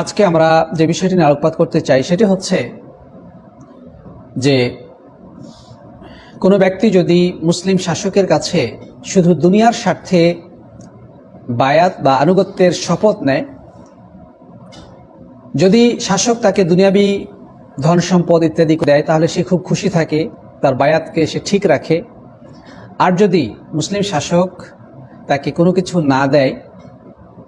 আজকে আমরা যে বিষয়টি নিয়ে আলোকপাত করতে চাই, সেটি হচ্ছে যে কোনো ব্যক্তি যদি মুসলিম শাসকের কাছে শুধু দুনিয়ার স্বার্থে বায়াত বা আনুগত্যের শপথ নেয়, যদি শাসক তাকে দুনিয়াবি ধন সম্পদ ইত্যাদি দেয়, তাহলে সে খুব খুশি থাকে, তার বায়াতকে সে ঠিক রাখে। আর যদি মুসলিম শাসক তাকে কোনো কিছু না দেয়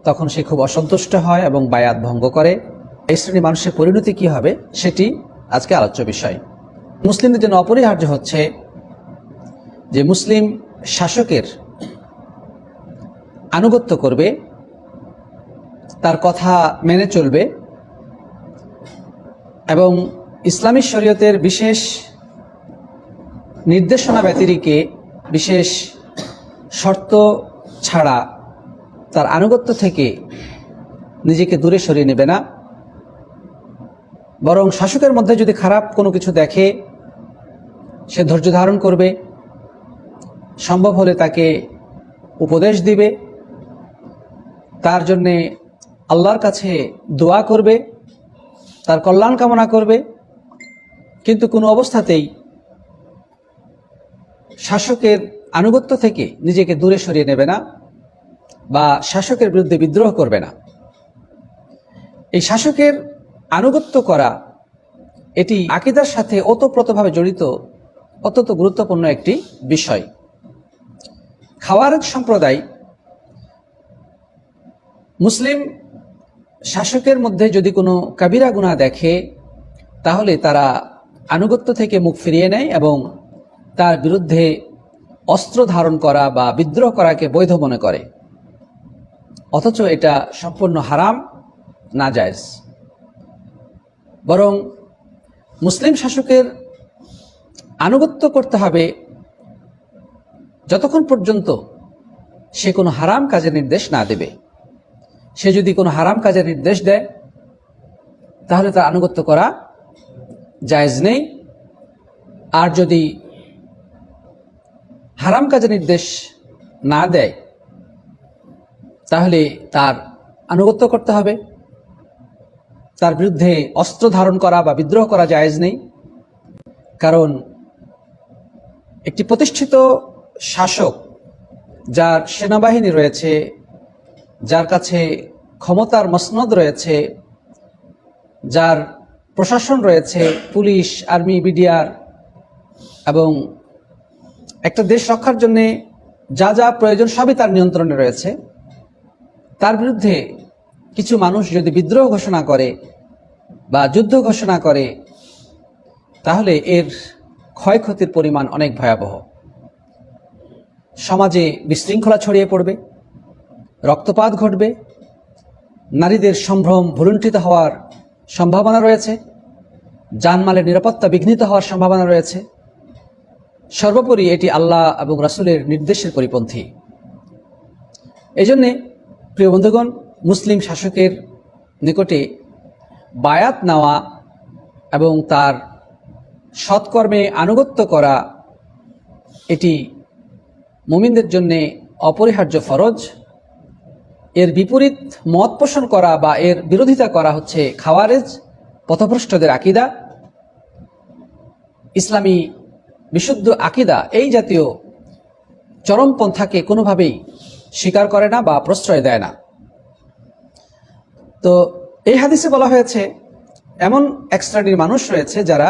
তখন সে খুব অসন্তুষ্ট হয় এবং বায়াত ভঙ্গ করে। এই শ্রেণির মানুষের পরিণতি কি হবে সেটি আজকে আলোচ্য বিষয়। মুসলিমদের জন্য অপরিহার্য হচ্ছে যে মুসলিম শাসকের আনুগত্য করবে, তার কথা মেনে চলবে এবং ইসলামী শরীয়তের বিশেষ নির্দেশনা ব্যতিরিকে বিশেষ শর্ত ছাড়া তার আনুগত্য থেকে নিজেকে দূরে সরিয়ে নেবে না। বরং শাসকের মধ্যে যদি খারাপ কোনো কিছু দেখে, সে ধৈর্য ধারণ করবে। সম্ভব হলে তাকে উপদেশ দিবে। তার জন্যে আল্লাহর কাছে দোয়া করবে। তার কল্যাণ কামনা করবে। কিন্তু কোনো অবস্থাতেই শাসকের আনুগত্য থেকে নিজেকে দূরে সরিয়ে নেবে না। বা শাসকের বিরুদ্ধে বিদ্রোহ করবে না। এই শাসকের আনুগত্য করা এটি আকিদার সাথে ওতপ্রোতভাবে জড়িত অত্যন্ত গুরুত্বপূর্ণ একটি বিষয়। খাওয়ারজ সম্প্রদায় মুসলিম শাসকের মধ্যে যদি কোনো কাবিরা গুণা দেখে, তাহলে তারা আনুগত্য থেকে মুখ ফিরিয়ে নেয় এবং তার বিরুদ্ধে অস্ত্র ধারণ করা বা বিদ্রোহ করাকে বৈধ মনে করে। অথচ এটা সম্পূর্ণ হারাম না জায়জ বরং মুসলিম শাসকের আনুগত্য করতে হবে যতক্ষণ পর্যন্ত সে কোনো হারাম কাজের নির্দেশ না দেবে। সে যদি কোনো হারাম কাজের নির্দেশ দেয়, তাহলে তার আনুগত্য করা জায়েজ নেই। আর যদি হারাম কাজের নির্দেশ না দেয় তাহলে তার আনুগত্য করতে হবে। তার বিরুদ্ধে অস্ত্র ধারণ করা বা বিদ্রোহ করা জায়েজ নেই। কারণ একটি প্রতিষ্ঠিত শাসক যার সেনাবাহিনী রয়েছে, যার কাছে ক্ষমতার মসনদ রয়েছে, যার প্রশাসন রয়েছে, পুলিশ, আর্মি, বিডিআর এবং একটা দেশ রক্ষার জন্যে যা যা প্রয়োজন সবই তার নিয়ন্ত্রণে রয়েছে। তার বিরুদ্ধে কিছু মানুষ যদি বিদ্রোহ ঘোষণা করে বা যুদ্ধ ঘোষণা করে, তাহলে এর ক্ষয়ক্ষতির পরিমাণ অনেক ভয়াবহ। সমাজে বিশৃঙ্খলা ছড়িয়ে পড়বে, রক্তপাত ঘটবে, নারীদের সম্ভ্রম ভুলুণ্ঠিত হওয়ার সম্ভাবনা রয়েছে জানমালের নিরাপত্তা বিঘ্নিত হওয়ার সম্ভাবনা রয়েছে। সর্বোপরি এটি আল্লাহ এবং রাসুলের নির্দেশের পরিপন্থী। এই জন্যে প্রিয় বন্ধুগণ, মুসলিম শাসকের নিকটে বায়াত নেওয়া এবং তার সৎকর্মে আনুগত্য করা এটি মুমিনদের জন্যে অপরিহার্য ফরজ। এর বিপরীত মত পোষণ করা বা এর বিরোধিতা করা হচ্ছে খাওয়ারেজ, পথভ্রষ্টদের আকিদা। ইসলামী বিশুদ্ধ আকিদা এই জাতীয় চরমপন্থাকে কোনোভাবেই স্বীকার করে না বা প্রশ্রয় দেয় না। তো এই হাদিসে বলা হয়েছে, এমন এক শ্রেণির মানুষ রয়েছে যারা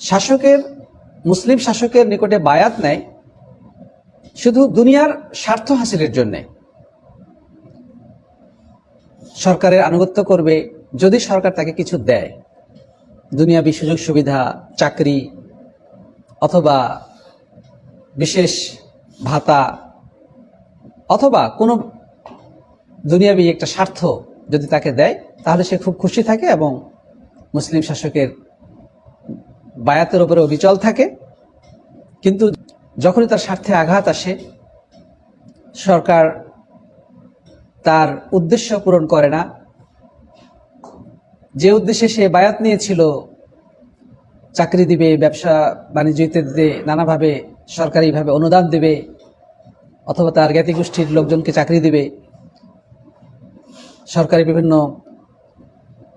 শাসকের, মুসলিম শাসকের নিকটে বায়াত নেয় শুধু দুনিয়ার স্বার্থ হাসিলের জন্যে। সরকারের আনুগত্য করবে যদি সরকার তাকে কিছু দেয়। দুনিয়াবি সুযোগ সুবিধা, চাকরি অথবা বিশেষ ভাতা অথবা কোনো দুনিয়াবি একটা স্বার্থ যদি তাকে দেয়, তাহলে সে খুব খুশি থাকে এবং মুসলিম শাসকের বায়াতের ওপরে অবিচল থাকে। কিন্তু যখনই তার স্বার্থে আঘাত আসে, সরকার তার উদ্দেশ্য পূরণ করে না। যে উদ্দেশ্যে সে বায়াত নিয়েছিল, চাকরি দিবে, ব্যবসা বাণিজ্য ইত্যাদিতে নানাভাবে সরকারিভাবে অনুদান দেবে অথবা তার জ্ঞাতি গোষ্ঠীর লোকজনকে চাকরি দিবে। সরকারি বিভিন্ন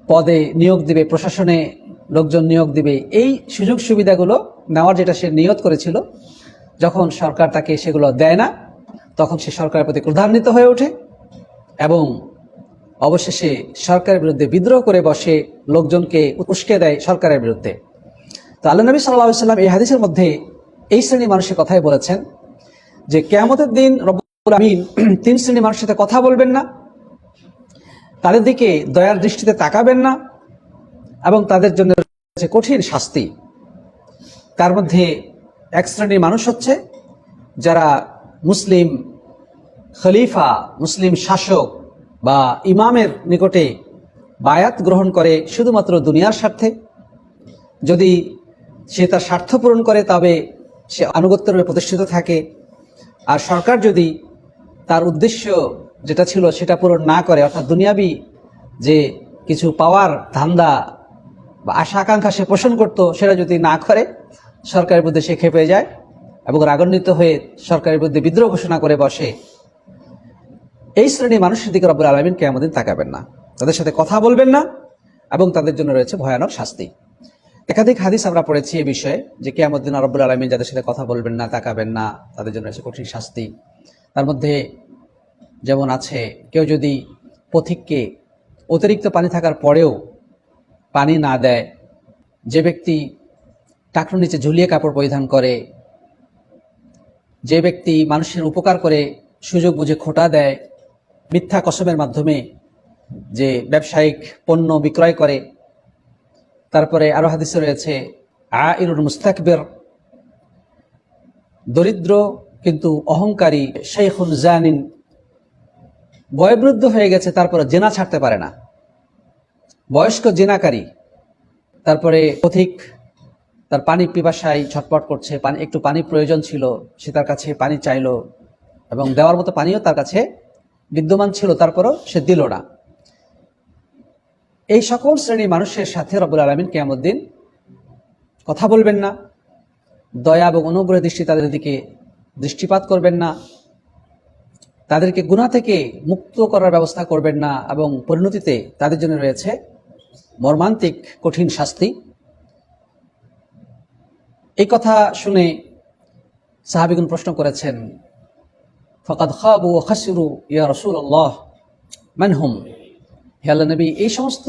পদে নিয়োগ দিবে, প্রশাসনে লোকজন নিয়োগ দিবে। এই সুযোগ সুবিধাগুলো নেওয়ার যেটা সে নিয়ত করেছিল, যখন সরকার তাকে সেগুলো দেয় না, তখন সে সরকারের প্রতি ক্রধান্বিত হয়ে ওঠে এবং অবশেষে সরকারের বিরুদ্ধে বিদ্রোহ করে বসে লোকজনকে উস্কে দেয় সরকারের বিরুদ্ধে। তো আল্লাহ নবী সাল্লাহ সাল্লাম এই হাদিসের মধ্যে এই শ্রেণির মানুষের কথাই বলেছেন যে কেয়ামতের দিন রব্বুল আমিন তিন শ্রেণির মানুষের সাথে কথা বলবেন না, তাদের দিকে দয়ার দৃষ্টিতে তাকাবেন না এবং তাদের জন্য রয়েছে কঠিন শাস্তি। তার মধ্যে এক শ্রেণির মানুষ হচ্ছে যারা মুসলিম খলিফা, মুসলিম শাসক বা ইমামের নিকটে বায়াত গ্রহণ করে শুধুমাত্র দুনিয়ার স্বার্থে। যদি সে তার স্বার্থ পূরণ করে, তবে সে আনুগত্যরূপে প্রতিষ্ঠিত থাকে। আর সরকার যদি তার উদ্দেশ্য যেটা ছিল সেটা পূরণ না করে, অর্থাৎ দুনিয়াবি যে কিছু পাওয়ার ধান্দা বা আশা আকাঙ্ক্ষা সে পোষণ করত, সেটা যদি না করে, সরকারের বিরুদ্ধে সে খেপে যায় এবং রাগান্বিত হয়ে সরকারের বিরুদ্ধে বিদ্রোহ ঘোষণা করে বসে, এই শ্রেণির মানুষের দিকে রব্বুল আলমিন কেমন তাকাবেন না। তাদের সাথে কথা বলবেন না এবং তাদের জন্য রয়েছে ভয়ানক শাস্তি। একাধিক হাদিস আমরা পড়েছি এই বিষয়ে যে কেয়ামত দিন রব্বুল আলমিন যাদের সাথে কথা বলবেন না, তাকাবেন না, তাদের জন্য এসে কঠিন শাস্তি। তার মধ্যে যেমন আছে, কেউ যদি পথিককে অতিরিক্ত পানি থাকার পরেও পানি না দেয়, যে ব্যক্তি টাকরুর নিচে ঝুলিয়ে কাপড় পরিধান করে, যে ব্যক্তি মানুষের উপকার করে সুযোগ বুঝে খোটা দেয়, মিথ্যা কসমের মাধ্যমে যে ব্যবসায়িক পণ্য বিক্রয় করে তারপরে আরও হাদিসে রয়েছে আ ইরুল মুস্তাকবের দরিদ্র কিন্তু অহংকারী শেখুল জানিন বয়বৃদ্ধ হয়ে গেছে, তারপরে জেনা ছাড়তে পারে না বয়স্ক জেনাকারী তারপরে পথিক, তার পানি পিপাসায় ছটপট করছে, পানি, একটু পানি প্রয়োজন ছিল, সে তার কাছে পানি চাইলো এবং দেওয়ার মতো পানিও তার কাছে বিদ্যমান ছিল, তারপরও সে দিল না। এই সকল শ্রেণির মানুষের সাথে রবুল আলমিন কেয়ামুদ্দিন কথা বলবেন না। দয়া এবং অনুগ্রহ দৃষ্টি তাদের দিকে দৃষ্টিপাত করবেন না। তাদেরকে গুণা থেকে মুক্ত করার ব্যবস্থা করবেন না এবং পরিণতিতে তাদের জন্য রয়েছে মর্মান্তিক, কঠিন শাস্তি। এই কথা শুনে সাহাবিগুন প্রশ্ন করেছেন ফকাত খাবু খাসিরু ইয়া রসুল আল্লাহ মানহুম হে আল্লাহ নবী, এই সমস্ত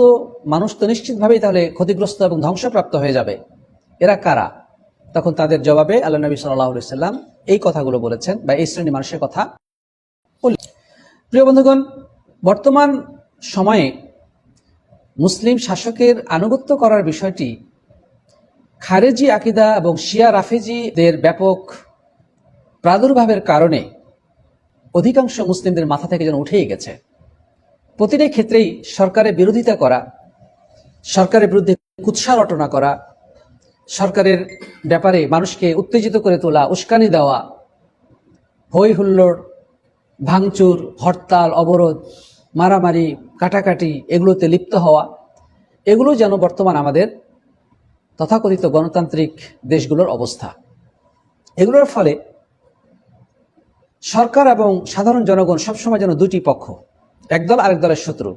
মানুষ তো নিশ্চিতভাবেই তাহলে ক্ষতিগ্রস্ত এবং ধ্বংসপ্রাপ্ত হয়ে যাবে এরা কারা তখন তাদের জবাবে আল্লাহ নবী সাল্লাহ সাল্লাম এই কথাগুলো বলেছেন বা এই শ্রেণি মানুষের কথা। প্রিয় বন্ধুগণ, বর্তমান সময়ে মুসলিম শাসকের আনুগত্য করার বিষয়টি খারেজি আকিদা এবং শিয়া রাফেজিদের ব্যাপক প্রাদুর্ভাবের কারণে অধিকাংশ মুসলিমদের মাথা থেকে যেন উঠেই গেছে প্রতিটি ক্ষেত্রেই সরকারের বিরোধিতা করা, সরকারের বিরুদ্ধে কুৎসা রটনা করা, সরকারের ব্যাপারে মানুষকে উত্তেজিত করে তোলা, উস্কানি দেওয়া হই হুল্লোড়, ভাঙচুর, হরতাল, অবরোধ, মারামারি, কাটাকাটি এগুলোতে লিপ্ত হওয়া, এগুলো যেন বর্তমান আমাদের তথাকথিত গণতান্ত্রিক দেশগুলোর অবস্থা। এগুলোর ফলে সরকার এবং সাধারণ জনগণ সবসময় যেন দুটি পক্ষ একদল আরেক দলের শত্রু।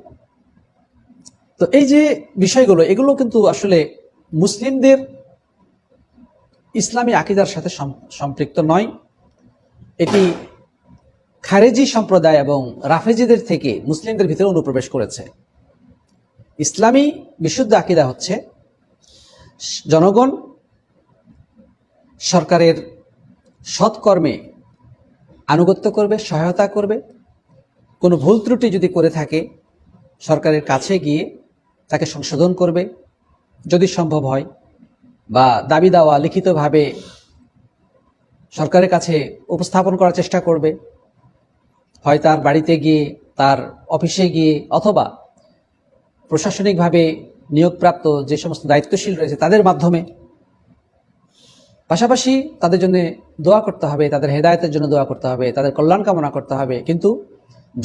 তো এই যে বিষয়গুলো, এগুলো কিন্তু আসলে মুসলিমদের ইসলামী আকিদার সাথে সম- সম্পৃক্ত নয়। এটি খারেজি সম্প্রদায় এবং রাফেজিদের থেকে মুসলিমদের ভিতরে অনুপ্রবেশ করেছে। ইসলামী বিশুদ্ধ আকিদা হচ্ছে জনগণ সরকারের সৎকর্মে আনুগত্য করবে, সহায়তা করবে কোনো ভুল ত্রুটি যদি করে থাকে, সরকারের কাছে গিয়ে তাকে সংশোধন করবে, যদি সম্ভব হয়, বা দাবি দেওয়া লিখিতভাবে সরকারের কাছে উপস্থাপন করার চেষ্টা করবে, হয় তার বাড়িতে গিয়ে, তার অফিসে গিয়ে, অথবা প্রশাসনিকভাবে নিয়োগপ্রাপ্ত যে সমস্ত দায়িত্বশীল রয়েছে তাদের মাধ্যমে, পাশাপাশি তাদের জন্য দোয়া করতে হবে, তাদের হেদায়তের জন্য দোয়া করতে হবে, তাদের কল্যাণ কামনা করতে হবে। কিন্তু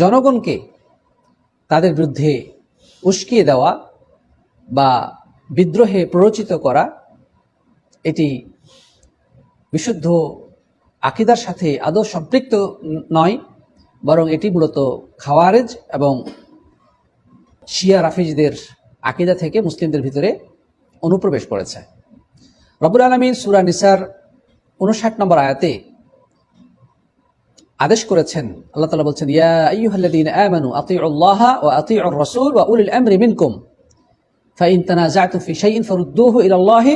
জনগণকে তাদের বিরুদ্ধে উস্কিয়ে দেওয়া বা বিদ্রোহে প্ররোচিত করা, এটি বিশুদ্ধ আকিদার সাথে আদৌ সম্পৃক্ত নয়, বরং এটি মূলত খাওয়ারেজ এবং শিয়া রাফিজদের আকিদা থেকে মুসলিমদের ভিতরে অনুপ্রবেশ করেছে। রবুল আলমিন সুরা নিসার উনষাট নম্বর আয়াতে আদেশ করেছেন। আল্লাহ তালা বলছেন, ইয়া আইয়ুহাল্লাযীনা আমানু আতিউল্লাহ ওয়া আতিউর রাসূল ওয়া উলিল আমরি মিনকুম। শাইইন ফারুদ্দুহু ইলা আল্লাহ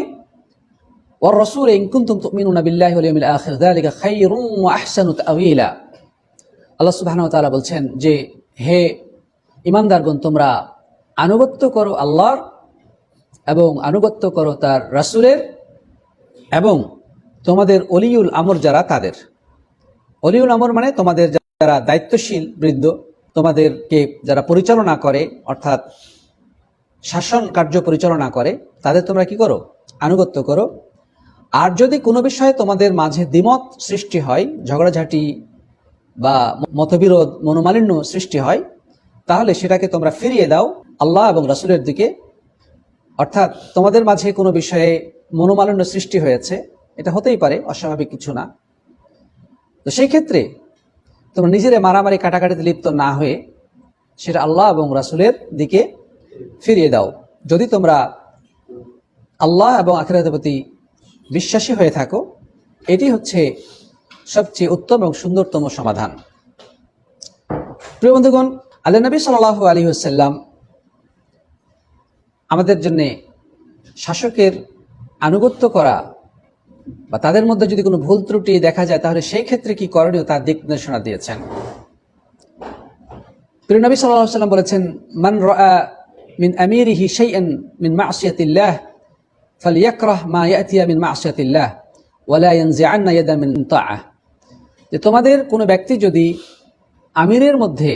ওয়ার রাসূল ইন কুনতুম তুমিনুনা বিল্লাহি ওয়াল ইয়াউমিল আখির। যালিকা খায়রুম ওয়া আহসানু তা'ওয়িলা। আল্লাহ সুবহানাহু ওয়া তাআলা বলছেন যে, হে ইমানদারগণ তোমরা আনুগত্য করো আল্লাহর এবং আনুগত্য করো তার রাসূলের এবং তোমাদের অলিউল আমর যারা তাদের। অলিউল আমর মানে তোমাদের যারা দায়িত্বশীল বৃদ্ধ তোমাদেরকে যারা পরিচালনা করে, অর্থাৎ শাসন কার্য পরিচালনা করে, তাদের তোমরা কি করো? আনুগত্য করো। আর যদি কোনো বিষয়ে তোমাদের মাঝে দ্বিমত সৃষ্টি হয়, ঝগড়াঝাটি বা মতবিরোধ, মনোমালিন্য সৃষ্টি হয়, তাহলে সেটাকে তোমরা ফিরিয়ে দাও আল্লাহ এবং রাসূলের দিকে। অর্থাৎ তোমাদের মাঝে কোনো বিষয়ে মনোমালিন্য সৃষ্টি হয়েছে, এটা হতেই পারে, অস্বাভাবিক কিছু না। তো সেই ক্ষেত্রে তোমরা নিজেরা মারামারি, কাটাকাটিতে লিপ্ত না হয়ে সেটা আল্লাহ এবং রাসুলের দিকে ফিরিয়ে দাও। যদি তোমরা আল্লাহ এবং আখিরাতের প্রতি বিশ্বাসী হয়ে থাকো, এটি হচ্ছে সবচেয়ে উত্তম এবং সুন্দরতম সমাধান। প্রিয় বন্ধুগণ আল্লাহ নবী সাল আলী হুসাল্লাম আমাদের জন্যে শাসকের আনুগত্য করা বা তাদের মধ্যে যদি কোনো ভুল ত্রুটি দেখা যায়, তাহলে সেই ক্ষেত্রে কি করণীয় তার দিক নির্দেশনা দিয়েছেন। প্রিয় নবী সাল্লাল্লাহু আলাইহি ওয়াসাল্লাম বলেছেন, মান মিন আমিরিহি শাইআন মিন মা'সিয়াতিল্লাহ ফালইয়াকরাহ মা ইয়াতিয়া মিন মা'সিয়াতিল্লাহ ওয়ালা ইয়ানজিআন্না ইয়াদা মিন যে তোমাদের কোনো ব্যক্তি যদি আমিরের মধ্যে,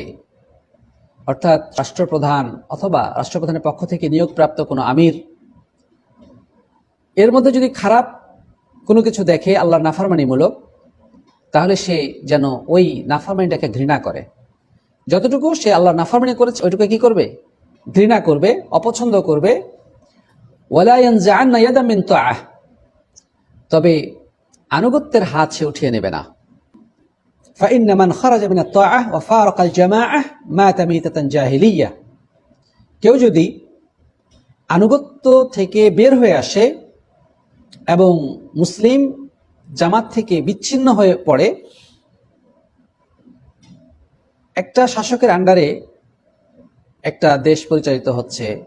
অর্থাৎ রাষ্ট্রপ্রধান অথবা রাষ্ট্রপ্রধানের পক্ষ থেকে নিয়োগপ্রাপ্ত কোনো আমির, এর মধ্যে যদি খারাপ কোনো কিছু দেখে আল্লাহর নাফারমানিমূলক তাহলে সে যেন ওই নাফারমানিটাকে ঘৃণা করে যতটুকু সে আল্লাহর নাফারমানি করেছে ওইটুকু কি করবে ঘৃণা করবে অপছন্দ করবে ওয়ালায়ান জান নাইয়াদামিন তো আহ তবে আনুগত্যের হাত সে উঠিয়ে নেবে না فإن من خرج من الطاعة وفارق الجماعة مات ميتة جاهلية কেউ যদি আনুগত্য থেকে বের হয়ে আসে এবং মুসলিম জামাত থেকে বিচ্ছিন্ন হয়ে পড়ে একটা শাসকের আন্ডারে একটা দেশ পরিচালিত হচ্ছে।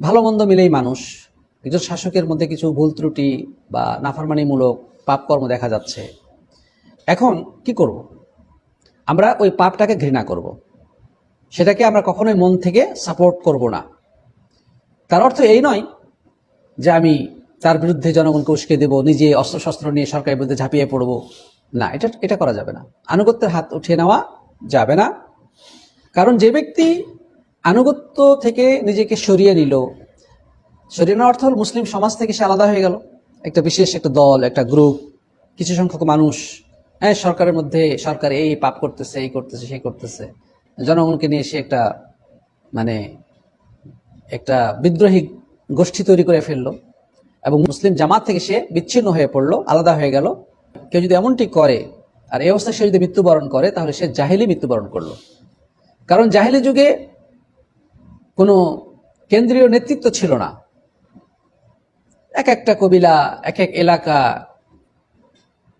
ভালো মন্দ মিলেই মানুষ। একজন শাসকের মধ্যে কিছু ভুল ত্রুটি বা নাফারমানিমূলক পাপকর্ম দেখা যাচ্ছে। এখন কি করব? আমরা ওই পাপটাকে ঘৃণা করব। সেটাকে আমরা কখনোই মন থেকে সাপোর্ট করব না। তার অর্থ এই নয় যে আমি তার বিরুদ্ধে জনগণকে উস্কে দেব, নিজে অস্ত্রশস্ত্র নিয়ে সরকারের বিরুদ্ধে ঝাঁপিয়ে পড়ব। না, এটা এটা করা যাবে না। আনুগত্যের হাত উঠিয়ে নেওয়া যাবে না। কারণ যে ব্যক্তি আনুগত্য থেকে নিজেকে সরিয়ে নিল, সরিয়ে নেওয়ার অর্থ হল মুসলিম সমাজ থেকে সে আলাদা হয়ে গেল। একটা বিশেষ, একটা দল, একটা গ্রুপ, কিছু সংখ্যক মানুষ। হ্যাঁ সরকারের মধ্যে সরকার এই পাপ করতেছে, এই করতেছে, সেই করতেছে। জনগণকে নিয়ে সে একটা মানে একটা বিদ্রোহী গোষ্ঠী তৈরি করে ফেলল। এবং মুসলিম জামাত থেকে সে বিচ্ছিন্ন হয়ে পড়ল, আলাদা হয়ে গেল। কেউ যদি এমনটি করে, আর এই অবস্থায় সে যদি মৃত্যুবরণ করে, তাহলে সে জাহিলি মৃত্যুবরণ করল। কারণ জাহিলি যুগে কোনো কেন্দ্রীয় নেতৃত্ব ছিল না। এক একটা কবিলা, এক এক এলাকা,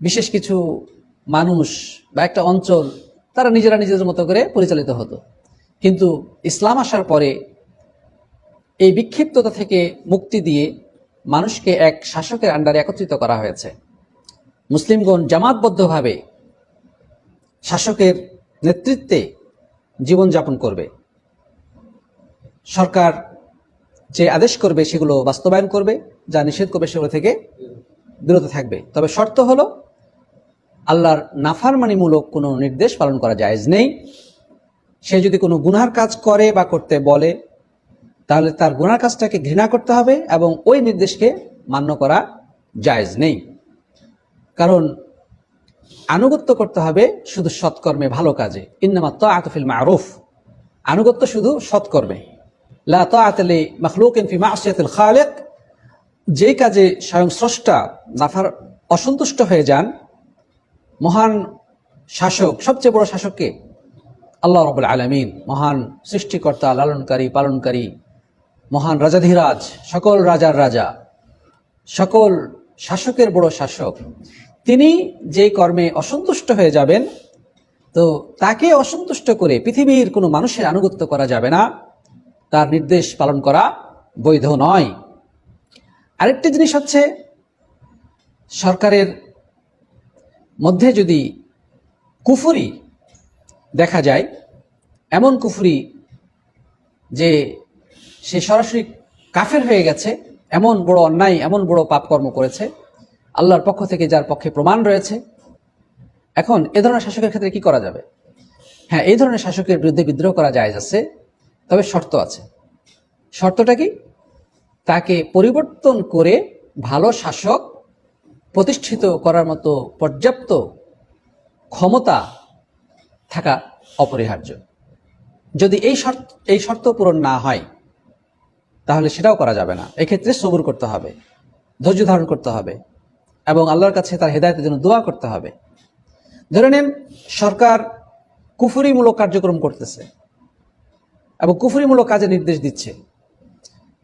বিশেষ কিছু মানুষ বা একটা অঞ্চল, তারা নিজেরা নিজেদের মতো করে পরিচালিত হতো। কিন্তু ইসলাম আসার পরে এই বিক্ষিপ্ততা থেকে মুক্তি দিয়ে মানুষকে এক শাসকের আন্ডারে একত্রিত করা হয়েছে। মুসলিমগণ জামাতবদ্ধভাবে শাসকের নেতৃত্বে জীবনযাপন করবে। সরকার যে আদেশ করবে সেগুলো বাস্তবায়ন করবে, যা নিষেধ করবে সেগুলো থেকে বিরত থাকবে। তবে শর্ত হলো, আল্লাহর নাফারমানিমূলক কোনো নির্দেশ পালন করা জায়েজ নেই। সে যদি কোনো গুনার কাজ করে বা করতে বলে তাহলে তার গুনার কাজটাকে ঘৃণা করতে হবে এবং ওই নির্দেশকে মান্য করা জায়জ নেই। কারণ আনুগত্য করতে হবে শুধু সৎকর্মে ভালো কাজে। ইন্নামা তো আতফিল মারুফ। আনুগত্য শুধু সৎকর্মে। লা তাআতালি মাখলুকিন ফি মাসিয়াতিল খালিক। যে কাজে স্বয়ং স্রষ্টা নাফার অসন্তুষ্ট হয়ে যান, মহান শাসক, সবচেয়ে বড় শাসককে আল্লাহ রবুল আলমিন। মহান সৃষ্টিকর্তা, লালনকারী, পালনকারী মহান রাজাধিরাজ, সকল রাজার রাজা, সকল শাসকের বড় শাসক, তিনি যে কর্মে অসন্তুষ্ট হয়ে যাবেন, তো তাকে অসন্তুষ্ট করে পৃথিবীর কোনো মানুষের আনুগত্য করা যাবে না। তার নির্দেশ পালন করা বৈধ নয়। আরেকটি জিনিস হচ্ছে, সরকারের মধ্যে যদি কুফুরি দেখা যায়, এমন কুফুরি যে সে সরাসরি কাফের হয়ে গেছে, এমন বড় অন্যায়, এমন বড় পাপকর্ম করেছে, আল্লাহর পক্ষ থেকে যার পক্ষে প্রমাণ রয়েছে। এখন এ ধরনের শাসকের ক্ষেত্রে কি করা যাবে? হ্যাঁ এই ধরনের শাসকের বিরুদ্ধে বিদ্রোহ করা যায় যাচ্ছে তবে শর্ত আছে। শর্তটা কি? তাকে পরিবর্তন করে ভালো শাসক প্রতিষ্ঠিত করার মতো পর্যাপ্ত ক্ষমতা থাকা অপরিহার্য। যদি এই শর্ত এই শর্ত পূরণ না হয় তাহলে সেটাও করা যাবে না। এক্ষেত্রে সবুর করতে হবে, ধৈর্য ধারণ করতে হবে এবং আল্লাহর কাছে তার হেদায়তের জন্য দোয়া করতে হবে। ধরে নেন, সরকার কুফুরিমূলক কার্যক্রম করতেছে এবং কুফুরিমূলক কাজে নির্দেশ দিচ্ছে।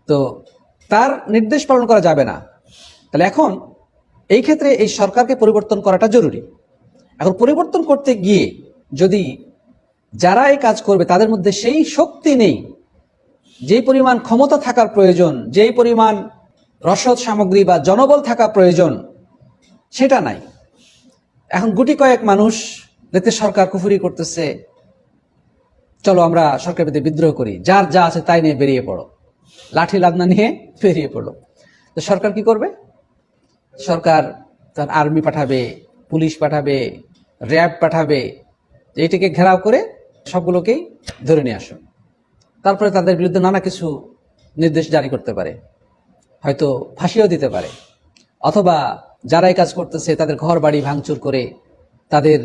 তো তার নির্দেশ পালন করা যাবে না। তাহলে এখন এই ক্ষেত্রে এই সরকারকে পরিবর্তন করাটা জরুরি। এখন পরিবর্তন করতে গিয়ে যদি যারা এই কাজ করবে, তাদের মধ্যে সেই শক্তি নেই যেই পরিমাণ ক্ষমতা থাকার প্রয়োজন, যেই পরিমাণ রসদ সামগ্রী বা জনবল থাকা প্রয়োজন, সেটা নাই। এখন গুটি কয়েক মানুষ দেখতে সরকার কুফুরি করতেছে, চলো আমরা সরকার বিরুদ্ধে বিদ্রোহ করি, যার যা আছে তাই নিয়ে বেরিয়ে পড়ো। লাঠি লাদনা নিয়ে বেরিয়ে পড়ল তো সরকার কি করবে? সরকার তার আর্মি পাঠাবে, পুলিশ পাঠাবে, র্যাব পাঠাবে, এইটাকে ঘেরাও করে সবগুলোকেই ধরে নিয়ে আসো তারপরে তাদের বিরুদ্ধে নানা কিছু নির্দেশ জারি করতে পারে, হয়তো ফাঁসিও দিতে পারে। অথবা যারাই কাজ করতেছে, তাদের ঘর বাড়ি ভাঙচুর করে, তাদের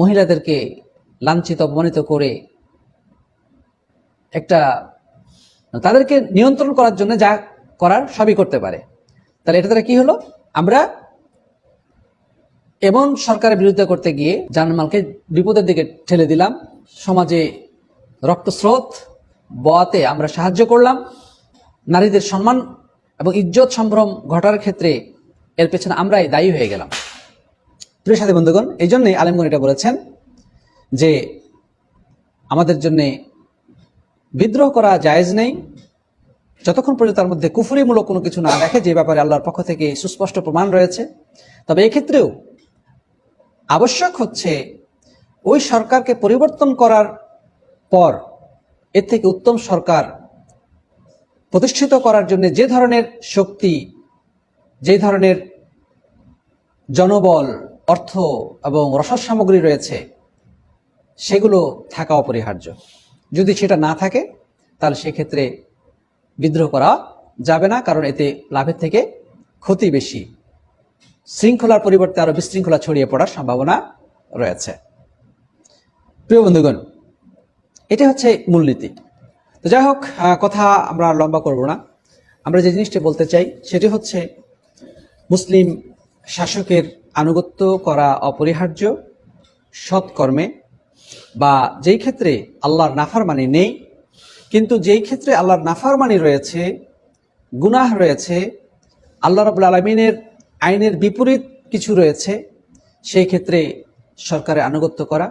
মহিলাদেরকে লাঞ্ছিত, অপমানিত করে একটা তাদেরকে নিয়ন্ত্রণ করার জন্য যা করার সবই করতে পারে। তাহলে এটা দ্বারা কি হলো? আমরা এমন সরকারের বিরুদ্ধে করতে গিয়ে জানমালকে বিপদের দিকে ঠেলে দিলাম। সমাজে রক্তস্রোত, বয়াতে আমরা সাহায্য করলাম। নারীদের সম্মান এবং ইজ্জত সম্ভ্রম ঘটার ক্ষেত্রে এর পেছনে আমরাই দায়ী হয়ে গেলাম। প্রিয় সাথী বন্ধুগণ, এই জন্যই আলেমগণ এটা বলেছেন যে আমাদের জন্যে বিদ্রোহ করা জায়েজ নেই। যতক্ষণ পর্যন্ত তার মধ্যে কুফুরিমূলক কোনো কিছু না দেখে, যে ব্যাপারে আল্লাহর পক্ষ থেকে সুস্পষ্ট প্রমাণ রয়েছে, তবে এক্ষেত্রেও আবশ্যক হচ্ছে ওই সরকারকে পরিবর্তন করার পর এর থেকে উত্তম সরকার প্রতিষ্ঠিত করার জন্য যে ধরনের শক্তি, যে ধরনের জনবল, অর্থ এবং রসদ সামগ্রী রয়েছে, সেগুলো থাকা অপরিহার্য। যদি সেটা না থাকে, তাহলে সেক্ষেত্রে বিদ্রোহ করা যাবে না, কারণ এতে লাভের থেকে ক্ষতি বেশি। শৃঙ্খলার পরিবর্তে আরও বিশৃঙ্খলা ছড়িয়ে পড়ার সম্ভাবনা রয়েছে। প্রিয় বন্ধুগণ এটা হচ্ছে মূলনীতি তো যাই হোক কথা আমরা লম্বা করব না। আমরা যে জিনিসটি বলতে চাই, সেটি হচ্ছে মুসলিম শাসকের আনুগত্য করা অপরিহার্য, সৎকর্মে, বা যেই ক্ষেত্রে আল্লাহর নাফারমানি নেই, কিন্তু যেই ক্ষেত্রে আল্লাহর নাফারমানি রয়েছে, গুনাহ রয়েছে, আল্লাহ রাবুল আলমিনের আইনের বিপরীত কিছু রয়েছে, সেই ক্ষেত্রে সরকারের আনুগত্য করা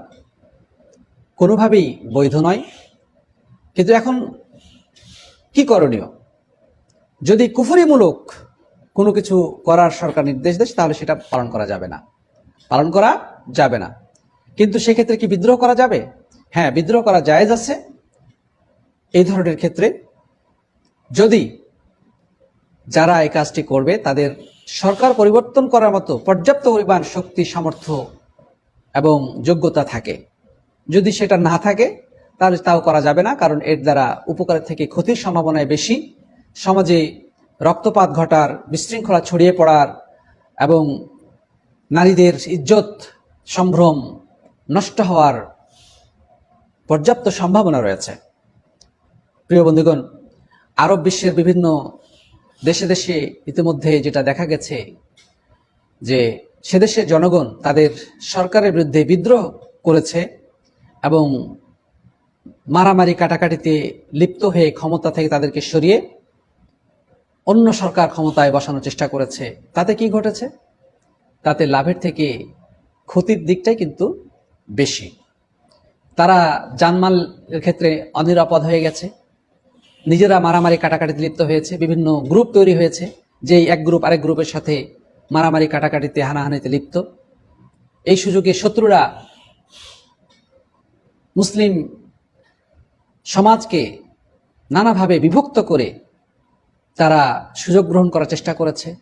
কোনোভাবেই বৈধ নয়। কিন্তু এখন কি করণীয়? যদি কুফুরিমূলক কোনো কিছু করার সরকার নির্দেশ দেয়, তাহলে সেটা পালন করা যাবে না। পালন করা যাবে না। কিন্তু সেক্ষেত্রে কি বিদ্রোহ করা যাবে? হ্যাঁ বিদ্রোহ করা জায়েজ আছে। এই ধরনের ক্ষেত্রে যদি যারা এই কাজটি করবে, তাদের সরকার পরিবর্তন করার মতো পর্যাপ্ত পরিমাণ শক্তি, সামর্থ্য এবং যোগ্যতা থাকে যদি সেটা না থাকে, তাহলে তাও করা যাবে না, কারণ এর দ্বারা উপকারের থেকে ক্ষতির সম্ভাবনায় বেশি। সমাজে রক্তপাত ঘটার, বিশৃঙ্খলা ছড়িয়ে পড়ার এবং নারীদের ইজ্জত, সম্ভ্রম নষ্ট হওয়ার পর্যাপ্ত সম্ভাবনা রয়েছে। প্রিয় বন্ধুগণ, আরব বিশ্বের বিভিন্ন দেশে দেশে ইতিমধ্যে যেটা দেখা গেছে যে সে দেশের জনগণ তাদের সরকারের বিরুদ্ধে বিদ্রোহ করেছে। এবং মারামারি কাটাকাটিতে লিপ্ত হয়ে ক্ষমতা থেকে তাদেরকে সরিয়ে অন্য সরকার ক্ষমতায় বসানোর চেষ্টা করেছে। তাতে কি ঘটেছে? তাতে লাভের থেকে ক্ষতির দিকটাই কিন্তু বেশি। তারা জানমালের ক্ষেত্রে অনিরাপদ হয়ে গেছে। নিজেরা মারামারি কাটাকাটিতে লিপ্ত হয়েছে। বিভিন্ন গ্রুপ তৈরি হয়েছে। যেই এক গ্রুপ আরেক গ্রুপের সাথে মারামারি কাটাকাটিতে হানাহানিতে লিপ্ত। এই সুযোগে শত্রুরা মুসলিম সমাজকে নানাভাবে বিভক্ত করে তারা সুযোগ গ্রহণ করার চেষ্টা করেছে।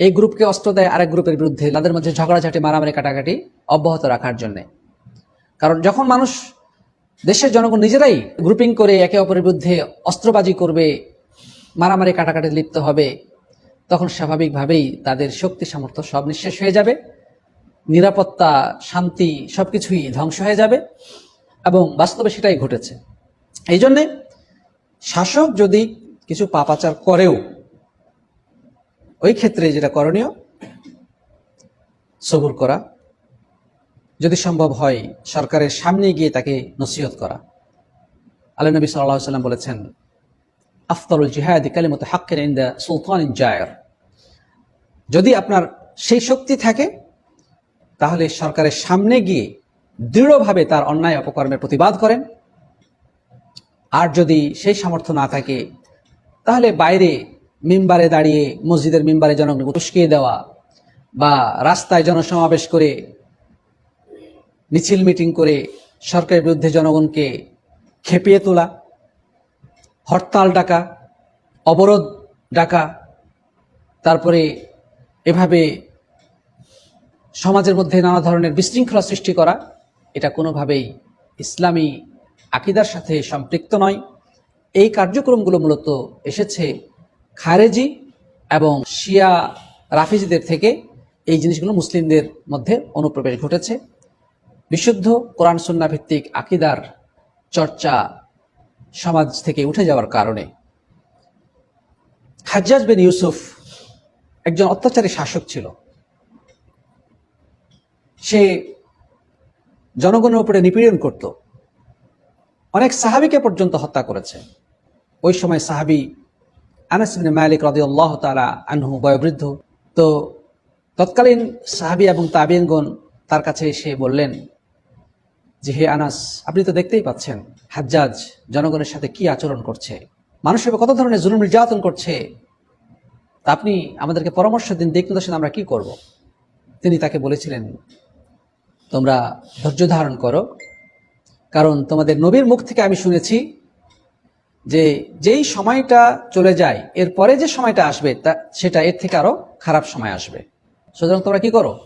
এই গ্রুপকে অস্ত্র দেয় আরেক গ্রুপের বিরুদ্ধে তাদের মধ্যে ঝগড়াঝাটি, মারামারি, কাটাকাটি অব্যাহত রাখার জন্য। কারণ যখন মানুষ দেশের জনগণ নিজেরাই গ্রুপিং করে একে অপরের বিরুদ্ধে অস্ত্রবাজি করবে, মারামারি কাটাকাটি লিপ্ত হবে, তখন স্বাভাবিকভাবেই তাদের শক্তি, সামর্থ্য সব নিঃশেষ হয়ে যাবে। নিরাপত্তা, শান্তি সবকিছুই ধ্বংস হয়ে যাবে এবং বাস্তবে সেটাই ঘটেছে। এই জন্যে শাসক যদি কিছু পাপাচার করেও, ওই ক্ষেত্রে যেটা করণীয়, সবুর করা। যদি সম্ভব হয়, সরকারের সামনে গিয়ে তাকে নসিহত করা। আল্লাহ নবী সাল্লাম বলেছেন, আফতরুল জিহাদ কালিমত হাক্কের ইন্দা সুলতান জায়র। যদি আপনার সেই শক্তি থাকে তাহলে সরকারের সামনে গিয়ে দৃঢ়ভাবে তার অন্যায় অপকর্মের প্রতিবাদ করেন। আর যদি সেই সামর্থ্য না থাকে, তাহলে বাইরে মিম্বারে দাঁড়িয়ে মসজিদের মিম্বারে জনগণকে উস্কিয়ে দেওয়া বা রাস্তায় জনসমাবেশ করে মিছিল মিটিং করে সরকারের বিরুদ্ধে জনগণকে খেপিয়ে তোলা, হরতাল ডাকা, অবরোধ ডাকা, তারপরে এভাবে সমাজের মধ্যে নানা ধরনের বিশৃঙ্খলা সৃষ্টি করা, এটা কোনোভাবেই ইসলামী আকিদার সাথে সম্পৃক্ত নয়। এই কার্যক্রমগুলো মূলত এসেছে খারেজি এবং শিয়া রাফিজিদের থেকে। এই জিনিসগুলো মুসলিমদের মধ্যে অনুপ্রবেশ ঘটেছে। বিশুদ্ধ কোরআন সুন্না ভিত্তিক আকিদার চর্চা সমাজ থেকে উঠে যাওয়ার কারণে। হাজ্জাজ বিন ইউসুফ একজন অত্যাচারী শাসক ছিল। সে জনগণের উপরে নিপীড়ন করত। অনেক সাহাবিকে পর্যন্ত হত্যা করেছে। ওই সময় সাহাবি আনাস ইবনে মালিক রাদিয়াল্লাহু তাআলা আনহু বয়োবৃদ্ধ। তো তৎকালীন সাহাবি এবং তাবিনগণ তার কাছে এসে বললেন, যে হে আনাস, আপনি তো দেখতেই পাচ্ছেন হাজ্জাজ জনগণের সাথে কি আচরণ করছে। মানুষের কত ধরনের জুলুম নির্যাতন করছে। তা আপনি আমাদেরকে পরামর্শ দিন নির্দেশন আমরা কি করব? তিনি তাকে বলেছিলেন তোমরা ধৈর্য ধারণ করো। কারণ তোমাদের নবীর মুখ থেকে আমি শুনেছি যে যেই সময়টা চলে যায়, এরপরে যে সময়টা আসবে, তা সেটা এর থেকে আরও খারাপ সময় আসবে। সুতরাং তোমরা কি করো?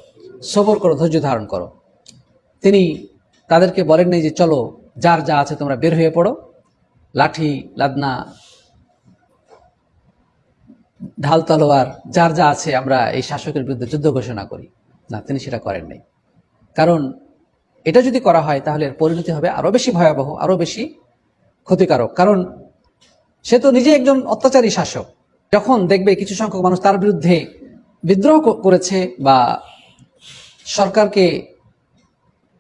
সবর করো, ধৈর্য ধারণ করো। তিনি তাদেরকে বলেন নাই যে, চলো, যার যা আছে তোমরা বের হয়ে পড়ো। লাঠি, লাদনা, ঢাল, তলোয়ার, যার যা আছে আমরা এই শাসকের বিরুদ্ধে যুদ্ধ ঘোষণা করি। না, তিনি সেটা করেন নাই। কারণ এটা যদি করা হয়, তাহলে এর পরিণতি হবে আরও বেশি ভয়াবহ, আরও বেশি ক্ষতিকারক। কারণ সে তো নিজে একজন অত্যাচারী শাসক। যখন দেখবে কিছু সংখ্যক মানুষ তার বিরুদ্ধে বিদ্রোহ করেছে বা সরকারকে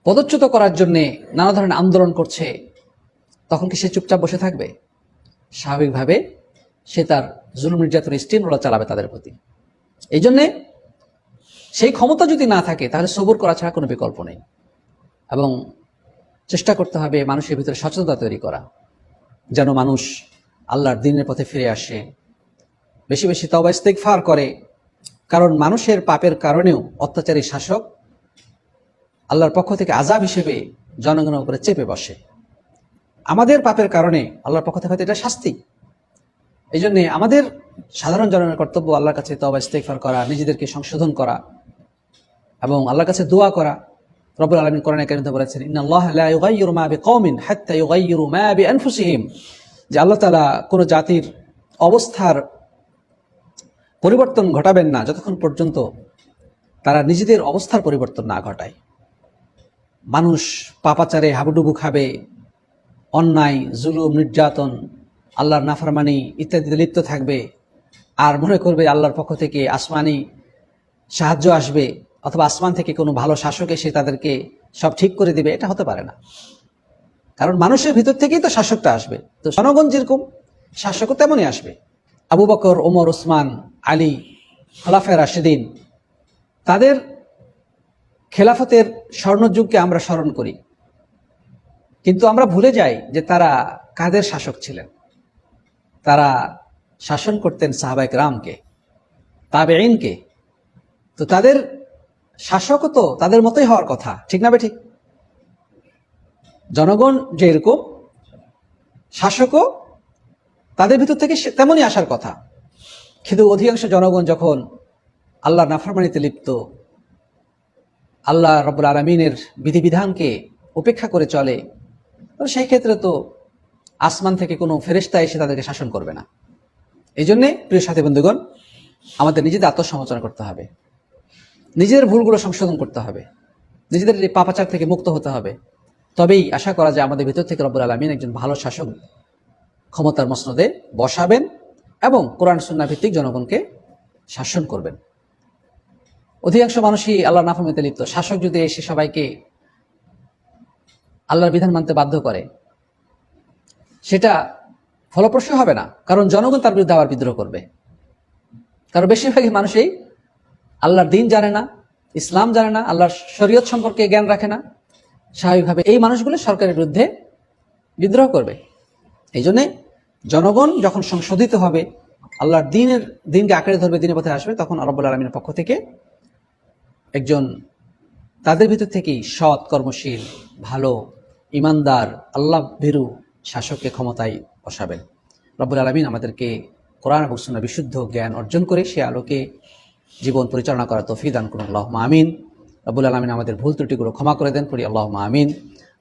পদচ্যুত করার জন্য নানা ধরনের আন্দোলন করছে, তখন কি সে চুপচাপ বসে থাকবে? স্বাভাবিকভাবে সে তার জুলুম নির্যাতনের স্টিম রোলা চালাবে তাদের প্রতি। এই জন্যে সেই ক্ষমতা যদি না থাকে, তাহলে সবুর করা ছাড়া কোনো বিকল্প নেই। এবং চেষ্টা করতে হবে মানুষের ভিতরে সচেতনতা তৈরি করা, যেন মানুষ আল্লাহর দিনের পথে ফিরে আসে। বেশি বেশি তবা ইস্তেগফার করে, কারণ মানুষের পাপের কারণেও অত্যাচারী শাসক আল্লাহর পক্ষ থেকে আজাব হিসেবে জনগণের উপরে চেপে বসে। আমাদের পাপের কারণে আল্লাহর পক্ষ থেকে হয়তো এটা শাস্তি এই জন্যে আমাদের সাধারণ জনগণের কর্তব্য আল্লাহর কাছে তবা ইস্তেগফার করা, নিজেদেরকে সংশোধন করা এবং আল্লাহর কাছে দোয়া করা। রব্বুল আলামিন কোরআনে কারিমে বলেছেন যে আল্লাহ তাআলা কোন জাতির অবস্থার পরিবর্তন ঘটাবেন না, যতক্ষণ পর্যন্ত তারা নিজেদের অবস্থার পরিবর্তন না ঘটায়। মানুষ পাপাচারে হাবুডুবু খাবে, অন্যায়, জুলুম, নির্যাতন আল্লাহর নাফরমানি ইত্যাদিতে লিপ্ত থাকবে। আর মনে করবে আল্লাহর পক্ষ থেকে আসমানি সাহায্য আসবে, অথবা আসমান থেকে কোনো ভালো শাসক এসে তাদেরকে সব ঠিক করে দিবে, এটা হতে পারে না। কারণ মানুষের ভিতর থেকেই তো শাসকটা আসবে। তো জনগণ যেরকম, শাসকও তেমনই আসবে। আবু বকর, ওমর ওসমান আলী, খলাফে রাশেদিন, তাদের খেলাফতের স্বর্ণযুগকে আমরা স্মরণ করি। কিন্তু আমরা ভুলে যাই যে তারা কাদের শাসক ছিলেন। তারা শাসন করতেন সাহাবাইক রামকে তাবে আইনকে তো তাদের শাসকও তো তাদের মতোই হওয়ার কথা, ঠিক না ঠিক জনগণ যে এরকম শাসকও তাদের ভিতর থেকে তেমনই আসার কথা। কিন্তু অধিকাংশ জনগণ যখন আল্লাহ নাফরমানিতে লিপ্ত, আল্লাহ রব্বুল আলমিনের বিধিবিধানকে উপেক্ষা করে চলে সেই ক্ষেত্রে তো আসমান থেকে কোনো ফেরেস্তা এসে তাদেরকে শাসন করবে না। এই জন্যে, প্রিয় সাথী বন্ধুগণ, আমাদের নিজেদের আত্মসমালোচনা করতে হবে। নিজেদের ভুলগুলো সংশোধন করতে হবে। নিজেদের পাপাচার থেকে মুক্ত হতে হবে। তবেই আশা করা যায় আমাদের ভিতর থেকে রব্বুল আলমিন একজন ভালো শাসক ক্ষমতার মসনদে বসাবেন এবং কোরআন সুন্না ভিত্তিক জনগণকে শাসন করবেন। অধিকাংশ মানুষই আল্লাহ নাফরমানিতে লিপ্ত। শাসক যদি এসে সবাইকে আল্লাহর বিধান মানতে বাধ্য করে সেটা ফলপ্রসূ হবে না, কারণ জনগণ তার বিরুদ্ধে আবার বিদ্রোহ করবে। কারণ বেশিরভাগই মানুষই আল্লাহর দিন জানে না, ইসলাম জানে না, আল্লাহর শরীয়ত সম্পর্কে জ্ঞান রাখে না। স্বাভাবিকভাবে এই মানুষগুলো সরকারের বিরুদ্ধে বিদ্রোহ করবে। এই জন্যে জনগণ যখন সংশোধিত হবে, আল্লাহর দিনের, দিনকে আঁকড়ে ধরবে, দিনের পথে আসবে, তখন আরব্বুল আলমীর পক্ষ থেকে একজন তাদের ভিতর থেকেই সৎ, কর্মশীল, ভালো, ইমানদার, আল্লাহ ভীরু শাসককে ক্ষমতায় বসাবেন। রব্বুল আলমিন আমাদেরকে কোরআন সুন্নাহ বিশুদ্ধ জ্ঞান অর্জন করে সে আলোকে জীবন পরিচালনা করার তফি দান করুন। আল্লাহ আমিন। রব্বুল আলমিন আমাদের ভুল ত্রুটিগুলো ক্ষমা করে দেন করি আল্লাহ আমিন।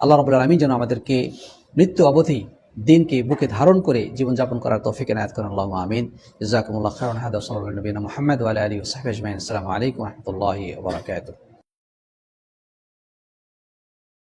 আল্লাহ রব্বুল আলমিন যেন আমাদেরকে মৃত্যু অবধি দিনকে বুকে ধারণ করে জীবনযাপন করার তৌফিক এনায়াত করেন। আল্লাহ আমিন। জাজাকুমুল্লাহ খারুন হাদা সাল্লাল্লাহু নবীনা মুহাম্মদ আলা সাহবিহি আজমাইন। আসসালামু আলাইকুম রাহমাতুল্লাহি ওয়া বারাকাতুহু।